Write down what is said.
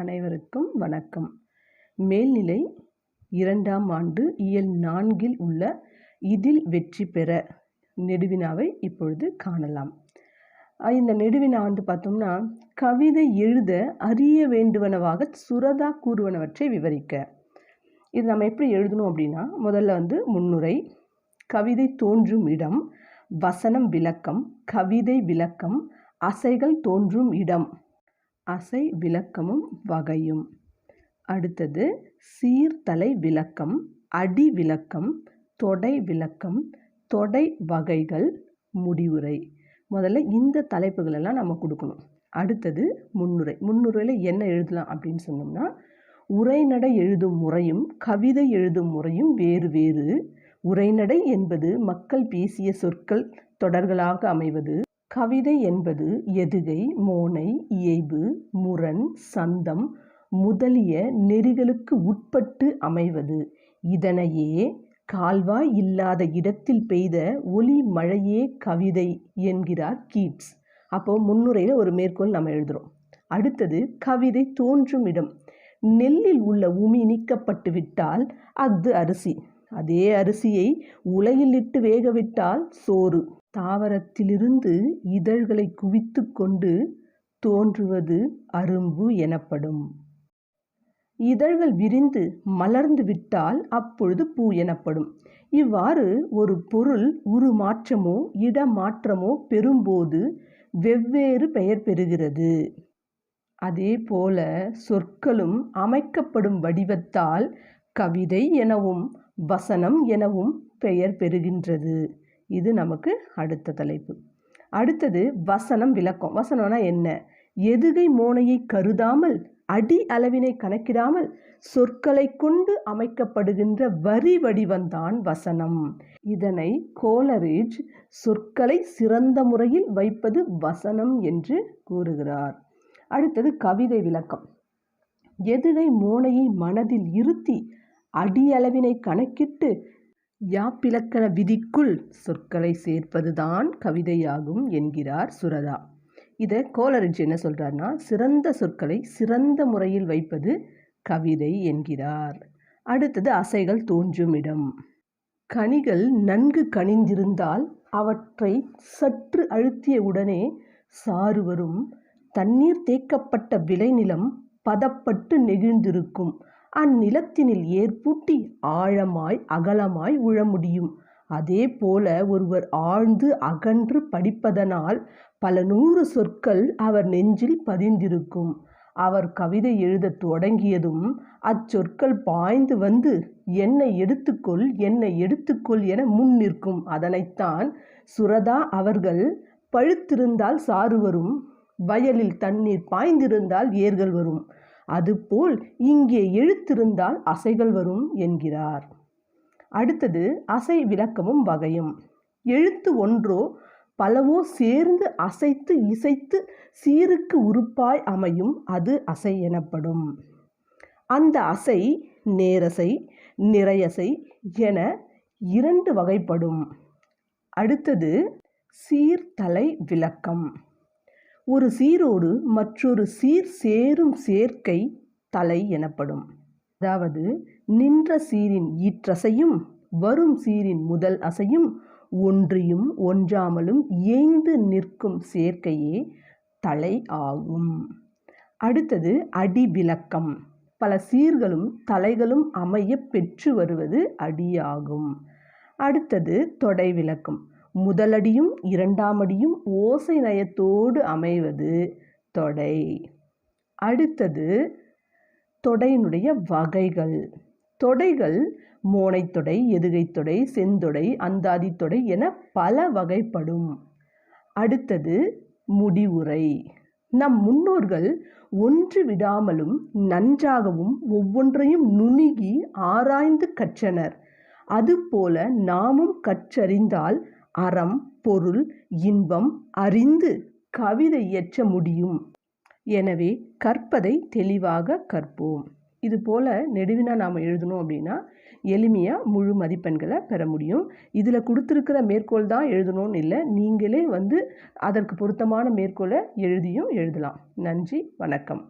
அனைவருக்கும் வணக்கம். மேல்நிலை இரண்டாம் ஆண்டு இயல் நான்கில் உள்ள இதில் வெற்றி பெற நெடுவினாவை இப்பொழுது காணலாம். இந்த நெடுவினா வந்து பார்த்தோம்னா கவிதை எழுத அறிய வேண்டுவனவாக சுரதா கூறுவனவற்றை விவரிக்க. இது நம்ம எப்படி எழுதணும் அப்படின்னா முதல்ல வந்து முன்னுரை கவிதை தோன்றும் இடம் வசனம் விளக்கம் கவிதை விளக்கம் அசைகள் தோன்றும் இடம். அசை விளக்கமும் வகையும். அடுத்தது சீர்தலை விளக்கம் அடி விளக்கம் தொடை விளக்கம் தொடை வகைகள் முடிவுரை. முதல்ல இந்த தலைப்புகளெல்லாம் நம்ம கொடுக்கணும். அடுத்தது முன்னுரை. முன்னுரையில் என்ன எழுதலாம் அப்படின்னு சொன்னோம்னா உரைநடை எழுதும் முறையும் கவிதை எழுதும் முறையும் வேறு வேறு. உரைநடை என்பது மக்கள் பேசிய சொற்கள் தொடர்களாக அமைவது. கவிதை என்பது எதுகை மோனை இயைபு முரண் சந்தம் முதலிய நெறிகளுக்கு உட்பட்டு அமைவது. இதனையே கால்வாய் இல்லாத இடத்தில் பெய்த ஒளி மழையே கவிதை என்கிறார் கீட்ஸ். அப்போ முன்னுரையில் ஒரு மேற்கோள் நம்ம எழுதுகிறோம் அடுத்தது கவிதை தோன்றும் இடம். நெல்லில் உள்ள உமி நீக்கப்பட்டு விட்டால் அஃது அரிசி. அதே அரிசியை உலையிலிட்டு வேகவிட்டால் சோறு. தாவரத்திலிருந்து இதழ்களை குவித்து கொண்டு தோன்றுவது அரும்பு எனப்படும். இதழ்கள் விரிந்து மலர்ந்து விட்டால் அப்பொழுது பூ எனப்படும். இவ்வாறு ஒரு பொருள் உருமாற்றமோ இடமாற்றமோ பெறும்போது வெவ்வேறு பெயர் பெறுகிறது. அதேபோல சொற்களும் அமைக்கப்படும் வடிவத்தால் கவிதை எனவும் வசனம் எனவும் பெயர் பெறுகின்றது. இது நமக்கு அடுத்த தலைப்பு. அடுத்தது வசனம் விளக்கம். வசனம்னா என்ன? எதுகை மோனையை கருதாமல் அடி அளவினை கணக்கிடாமல் சொற்களை கொண்டு அமைக்கப்படுகின்ற வரி வடிவந்தான் வசனம். இதனை கோலரிஜ் சொற்களை சிறந்த முறையில் வைப்பது வசனம் என்று கூறுகிறார். அடுத்தது கவிதை விளக்கம். எதுகை மோனையை மனதில் இருத்தி அடி அளவினை கணக்கிட்டு யாப்பிலக்கண விதிக்குள் சொற்களை சேர்ப்பதுதான் கவிதையாகும் என்கிறார் சுரதா. இதை கோலரிட்ஜ் என்ன சொல்கிறார்னா சிறந்த சொற்களை சிறந்த முறையில் வைப்பது கவிதை என்கிறார். அடுத்தது அசைகள் தோன்றும் இடம். கனிகள் நன்கு கனிந்திருந்தால் அவற்றை சற்று அழுத்திய உடனே சாறு வரும் தண்ணீர் தேக்கப்பட்ட விளைநிலம் பதப்பட்டு நெகிழ்ந்திருக்கும். அந்நிலத்தினில் ஏற்பூட்டி ஆழமாய் அகலமாய் உழ முடியும். அதே போல ஒருவர் ஆழ்ந்து அகன்று படிப்பதனால் பல நூறு சொற்கள் அவர் நெஞ்சில் பதிந்திருக்கும். அவர் கவிதை எழுதத் தொடங்கியதும் அச்சொற்கள் பாய்ந்து வந்து என்னை எடுத்துக்கொள் என்னை எடுத்துக்கொள் என முன் நிற்கும். அதனைத்தான் சுரதா அவர்கள் பழுத்திருந்தால் சாறு வரும் வயலில் தண்ணீர் பாய்ந்திருந்தால் ஏர்கள் வரும். அதுபோல் இங்கே எழுத்திருந்தால் அசைகள் வரும் என்கிறார். அடுத்தது அசை விளக்கமும் வகையும். எழுத்து ஒன்றோ பலவோ சேர்ந்து அசைத்து இசைத்து சீருக்கு உறுப்பாய் அமையும் அது அசை எனப்படும். அந்த அசை நேரசை நிறையசை என இரண்டு வகைப்படும். அடுத்தது சீர்தலை விளக்கம். ஒரு சீரோடு மற்றொரு சீர் சேரும் சேர்க்கை தலை எனப்படும். அதாவது நின்ற சீரின் ஈற்றசையும் வரும் சீரின் முதல் அசையும் ஒன்றியும் ஒன்றாமலும் ஏய்ந்து நிற்கும் சேர்க்கையே தலை ஆகும். அடுத்தது அடி விளக்கம் பல சீர்களும் தலைகளும் அமைய பெற்று வருவது அடியாகும். அடுத்தது தொடை விளக்கம் முதலடியும் இரண்டாம் அடியும் ஓசை நயத்தோடு அமைவது தொடை. அடுத்தது தொடையினுடைய வகைகள். தொடைகள் மோனைத்தொடை எதுகைத்தொடை செந்தொடை அந்தாதி தொடை என பல வகைப்படும். அடுத்தது முடிவுரை. நம் முன்னோர்கள் ஒன்று விடாமலும் நன்றாகவும் ஒவ்வொன்றையும் நுணுகி ஆராய்ந்து கற்றனர். அதுபோல நாமும் கற்றறிந்தால் அறம் பொருள் இன்பம் அறிந்து கவிதை இயற்ற முடியும். எனவே கற்பதை தெளிவாக கற்போம். இது போல் நெடுவினா நாம் எழுதணும் அப்படின்னா எளிமையாக முழு மதிப்பெண்களை பெற முடியும். இதில் கொடுத்துருக்கிற மேற்கோள் தான் எழுதணும்னு இல்லை நீங்களே வந்து அதற்கு பொருத்தமான மேற்கோளை எழுதியும் எழுதலாம். நன்றி வணக்கம்.